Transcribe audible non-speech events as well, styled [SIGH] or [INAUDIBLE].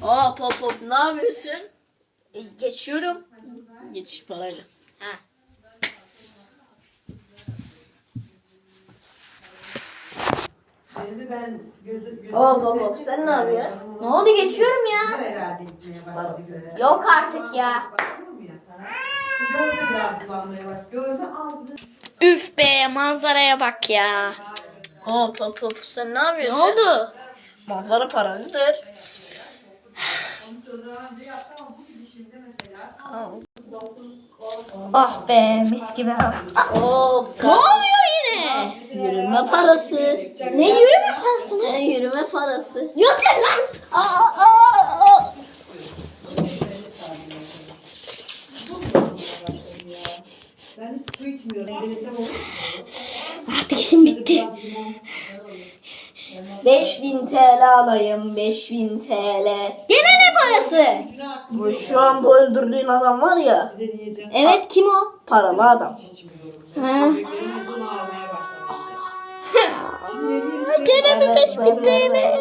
Hop hop hop ne yapıyorsun? E, geçiyorum. Geçiş parayla. Ha. Şimdi ben gözü gözü. Hop hop hop sen ne yapıyorsun? Ne oldu geçiyorum ya. Herhalde gitmeye başladı. Yok artık ya. Ağzını. Üf be manzaraya bak ya. Hop hop hop sen ne Ne yapıyorsun? oldu? Manzara paralıdır. Ah be mis gibi. Hop. Ne oluyor yine? Yürüme parası. Ne yürüme parası mı? Ne yürüme parası? Yeter lan. Aa, aa, aa. Ben hiç su içmiyorum. Denesem olur mu? Artık işim bitti. Biraz limon. 5000 TL alayım 5000 TL. Gene ne parası? Bu şu an bu öldürdüğün adam var ya. Evet kim o? paralı adam. Ha. [LAUGHS] Gene mi 5000 TL?